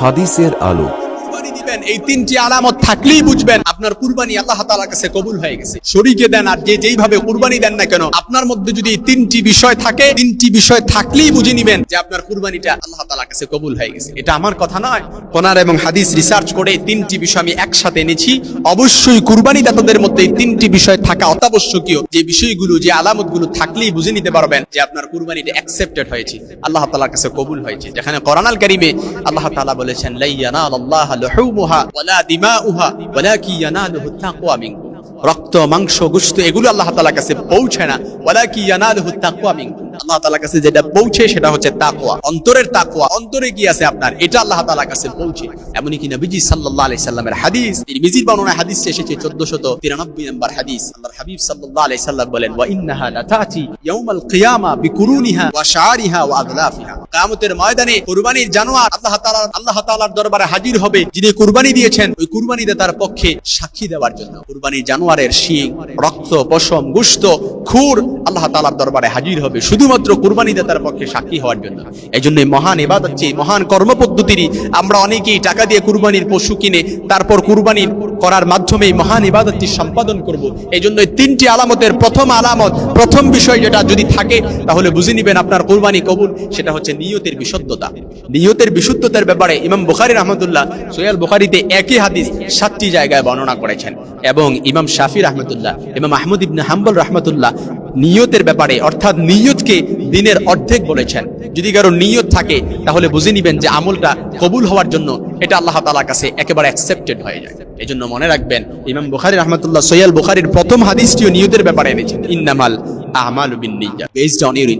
হাদিসের আলো। এই তিনটি আলামত থাকলেই বুঝবেন আপনার কুরবানি আল্লাহ তাআলার কাছে কবুল হয়ে গেছে। শরীকে দেন আর যে যেইভাবে কুরবানি দেন না কেন, আপনার মধ্যে যদি তিনটি বিষয় থাকে, তিনটি বিষয় থাকলেই বুঝে নিবেন যে আপনার কুরবানিটা আল্লাহ তাআলার কাছে কবুল হয়ে গেছে। এটা আমার কথা নয়। কোরআন এবং হাদিস রিসার্চ করে তিনটি বিষয় আমি একসাথে এনেছি। অবশ্যই কুরবানি দাতাদের মধ্যে তিনটি বিষয় থাকা অত্যাবশ্যকীয়। যে বিষয়গুলো, যে আলামতগুলো থাকলেই বুঝে নিতে পারবেন যে আপনার কুরবানিটা অ্যাকসেপ্টেড হয়েছে, আল্লাহ তাআলার কাছে কবুল হয়েছে। যেখানে কোরআন আল কারিমে আল্লাহ তাআলা বলেছেন লাইয়ানা আল্লাহ লুহুমুহা ওয়ালা দিমাউহা রক্ত মাংস গোশত এগুলো আল্লাহ তাআলার কাছে পৌঁছে না। ওয়ালাকি ইয়ানালুহু তাকওয়া মিনকুম। আল্লাহ তাআলার কাছে যেটা পৌঁছে সেটা হচ্ছে অন্তরের অন্তরে কি আছে আপনার? এটা আল্লাহ তাআলার কাছে পৌঁছে। নবীজি সাল্লাল্লাহু আলাইহি সাল্লামের হাদিস বর্ণনা হাদিস এসেছে 1493 নম্বর হাদিস। আল্লাহর হাবিব সাল্লাল্লাহু আলাইহি সাল্লাম বলেন, ওয়া ইন্নাহা কিয়ামা বিকুরুনিহা ওয়া শাআরিহা ওয়া ময়দানে কুরবানির জানোয়ার আল্লাহ তাআলা আল্লাহ তাআলার দরবারে হাজির হবে যিনি কুরবানি দিয়েছেন। ওই কুরবানি দাতার পক্ষে সাক্ষী দেওয়ার জন্য। কুরবানির জানোয়ারের শিং, রক্ত, পশম, গুস্ত, খুর আল্লাহ তালার দরবারে হাজির হবে শুধুমাত্র কুরবানি দাতার পক্ষে সাক্ষী হওয়ার জন্য। এই জন্য মহান এবার হচ্ছে মহান কর্মপদ্ধতিরই আমরা অনেকেই টাকা দিয়ে কুরবানির পশু কিনে, তারপর কুরবানি করার মাধ্যমে মহান ইবাদতটি সম্পাদন করব। এই জন্য তিনটি আলামতের প্রথম আলামত, প্রথম বিষয় যেটা যদি থাকে, তাহলে বুঝে নিবেন আপনার কুরবানি কবুল, সেটা হচ্ছে নিয়তের বিশুদ্ধতা। নিয়তের বিশুদ্ধতার ব্যাপারে ইমাম বুখারী রহমতুল্লাহ সোয়াল বুখারীতে একই হাদিস সাতটি জায়গায় বর্ণনা করেছেন। এবং ইমাম শাফি রহমতুল্লাহ, ইমাম আহমদ ইবনে হাম্বল রহমতুল্লাহ নিয়তের ব্যাপারে, অর্থাৎ নিয়তকে দিনের অর্ধেক বলেছেন। যদি কারও নিয়ত থাকে, তাহলে বুঝে নিবেন যে আমলটা কবুল হওয়ার জন্য এটা আল্লাহ তাআলার কাছে একেবারে অ্যাকসেপ্টেড হয়ে যায়। এই জন্য মনে রাখবেন, ইমাম বুখারী রহমতুল্লাহ, সৈয়াল বুখারীর প্রথম হাদিসটিও নিয়তের ব্যাপারে এনেছেন ইন্নামাল আমাল বেসড অন ইউর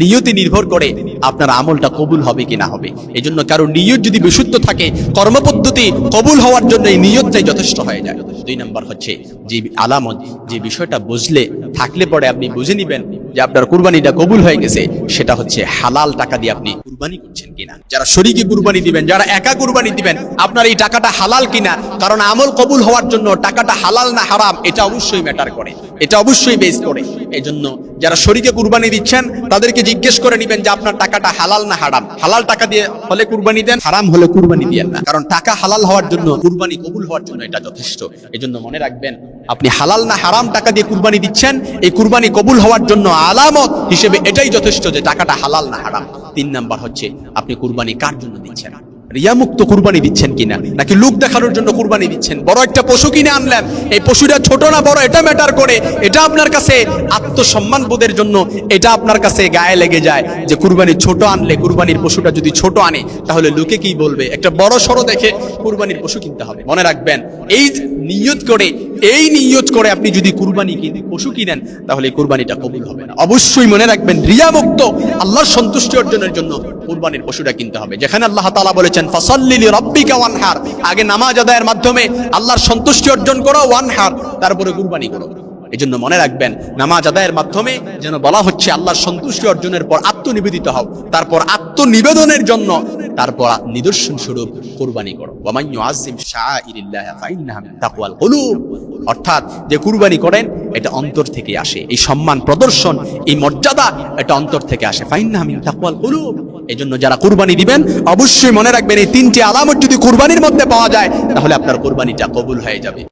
নিয়তে নির্ভর করে আপনার আমলটা কবুল হবে কি না হবে। এই জন্য কারও নিয়ত যদি বিশুদ্ধ থাকে, কর্মপদ্ধতি কবুল হওয়ার জন্য এই নিয়তটাই যথেষ্ট হয়ে যায়। দুই নাম্বার হচ্ছে, যে আলামত, যে বিষয়টা বুঝলে, থাকলে পরে আপনি বুঝে নিবেন যে আপনার কুরবানিটা কবুল হয়ে গেছে, সেটা হচ্ছে হালাল টাকা দিয়ে আপনি কুরবানি করছেন কিনা? যারা শরীকে কুরবানি দিবেন, যারা একা কুরবানি দিবেন, আপনার এই টাকাটা হালাল কিনা? কারণ আমল কবুল হওয়ার জন্য টাকাটা হালাল না হারাম, এটা অবশ্যই ম্যাটার করে। এটা অবশ্যই বেস করে। এই জন্য যারা শরীকে কুরবানি দিচ্ছেন, তাদেরকে জিজ্ঞেস করে নিবেন যে আপনার টাকাটা হালাল না হারাম। হালাল টাকা দিয়ে হলে কুরবানি দেন, হারাম হলে কুরবানি দিয়েন না। কারণ টাকা হালাল হওয়ার জন্য, কুরবানি কবুল হওয়ার জন্য এটা যথেষ্ট। এই জন্য মনে রাখবেন, আপনি হালাল না হারাম টাকা দিয়ে কুরবানি দিচ্ছেন, এই কুরবানি কবুল হওয়ার জন্য আলামত হিসেবে এটাই যথেষ্ট যে টাকাটা হালাল না হারাম। তিন নাম্বার হচ্ছে, আপনি কুরবানি কার জন্য দিচ্ছেন? রিয়ামুক্ত কুরবানি দিচ্ছেন কিনা? নাকি লোক দেখানোর জন্য কুরবানি দিচ্ছেন? বড় একটা পশু কিনে আনলেন। এই পশুটা ছোট না বড়? এটা ম্যাটার করে। এটা আপনার কাছে আত্মসম্মান বোধের জন্য এটা আপনার কাছে গায়ে লেগে যায় যে কুরবানি ছোট আনলে, কুরবানির পশুটা যদি ছোট আনে, তাহলে লোকে কি বলবে? একটা বড় সড়ো দেখে কুরবানির পশু কিনতে হবে। মনে রাখবেন, এই নিয়ত করে এই নিয়ত করে আপনি যদি কুরবানি কিনে পশু কিনেন, তাহলে এই কুরবানিটা কবুল হবে না। অবশ্যই মনে রাখবেন, রিয়ামুক্ত, আল্লাহর সন্তুষ্টি অর্জনের জন্য কুরবানির পশুটা কিনতে হবে। যেখানে আল্লাহ তাআলা বলেছেন ফাসাল্লিলি রাব্বিকা ওয়ানহার। আগে নামাজ আদায়ের মাধ্যমে আল্লাহর সন্তুষ্টি অর্জন করো, ওয়ানহার, তারপরে কুরবানি করো। এই জন্য মনে রাখবেন, নামাজ আদায়ের মাধ্যমে যেন বলা হচ্ছে, আল্লাহর সন্তুষ্টি অর্জনের পর আত্মনিবেদিত হও। তারপর আত্মনিবেদনের জন্য তারপর নিদর্শন স্বরূপ কোরবানি করো। অর্থাৎ যে কুরবানি করেন, এটা অন্তর থেকে আসে। এই সম্মান প্রদর্শন, এই মর্যাদা, এটা অন্তর থেকে আসে। এই জন্য যারা কুরবানি দিবেন, অবশ্যই মনে রাখবেন এই তিনটি আলামত যদি কুরবানির মধ্যে পাওয়া যায়, তাহলে আপনার কুরবানিটা কবুল হয়ে যাবে।